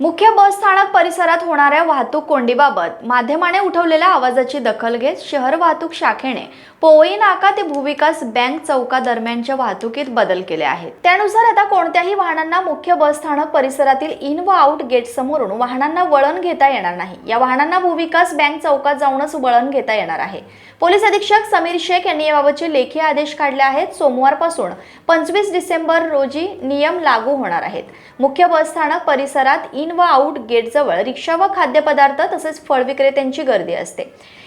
मुख्य बस स्थानक परिसरात होणाऱ्या वाहतूक कोंडीबाबत माध्यमाने उठवलेल्या आवाजाची दखल घेत शहर वाहतूक शाखेने पोवई नाका ते भूविकास बँक चौका दरम्यानच्या वाहतुकीत बदल केले आहेत. त्यानुसार आता कोणत्याही वाहनांना मुख्य बस स्थानक परिसरातील इन व आउट गेट समोरून वाहनांना वळण घेता येणार नाही. या वाहनांना भूविकास बँक चौकात जाऊनच वळण घेता येणार आहे. पोलीस अधीक्षक समीर शेख यांनी याबाबतचे लेखी आदेश काढले आहेत. सोमवारपासून पंचवीस डिसेंबर रोजी नियम लागू होणार आहेत. मुख्य बस स्थानक परिसरात इन व आउट गेटजवळ रिक्षा व खाद्यपदार्थ तसेच फळ विक्रेत्यांची गर्दी असते.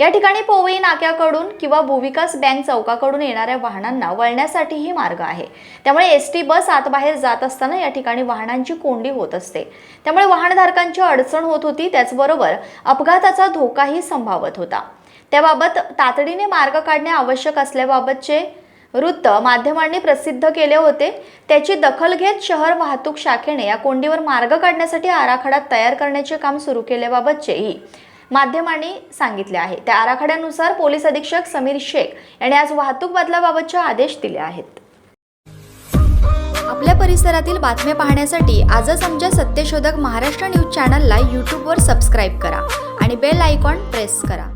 या ठिकाणी पोवई नाक्याकडून किंवा भूविकास बँक चौकाकडून येणाऱ्या वाहनांना वळण्यासाठीही मार्ग आहे. त्यामुळे एस टी बस आतबाहेर जात असताना या ठिकाणी वाहनांची कोंडी होत असते. त्यामुळे वाहनधारकांची अडचण होत होती त्याचबरोबर अपघाताचा धोकाही संभावत होता. त्याबाबत तातडीने मार्ग काढणे आवश्यक असल्याबाबतचे वृत्त माध्यमांनी प्रसिद्ध केले होते. त्याची दखल घेत शहर वाहतूक शाखेने या कोंडीवर मार्ग काढण्यासाठी आराखडा तयार करण्याचे काम सुरू केल्याबाबतचेही माध्यमांनी सांगितले आहे. त्या आराखड्यानुसार पोलीस अधीक्षक समीर शेख यांनी आज वाहतूक बदलाबाबतचे आदेश दिले आहेत. आपल्या परिसरातील बातम्या पाहण्यासाठी आजच आमच्या सत्यशोधक महाराष्ट्र न्यूज चॅनलला यूट्यूबवर सबस्क्राईब करा आणि बेल आयकॉन प्रेस करा.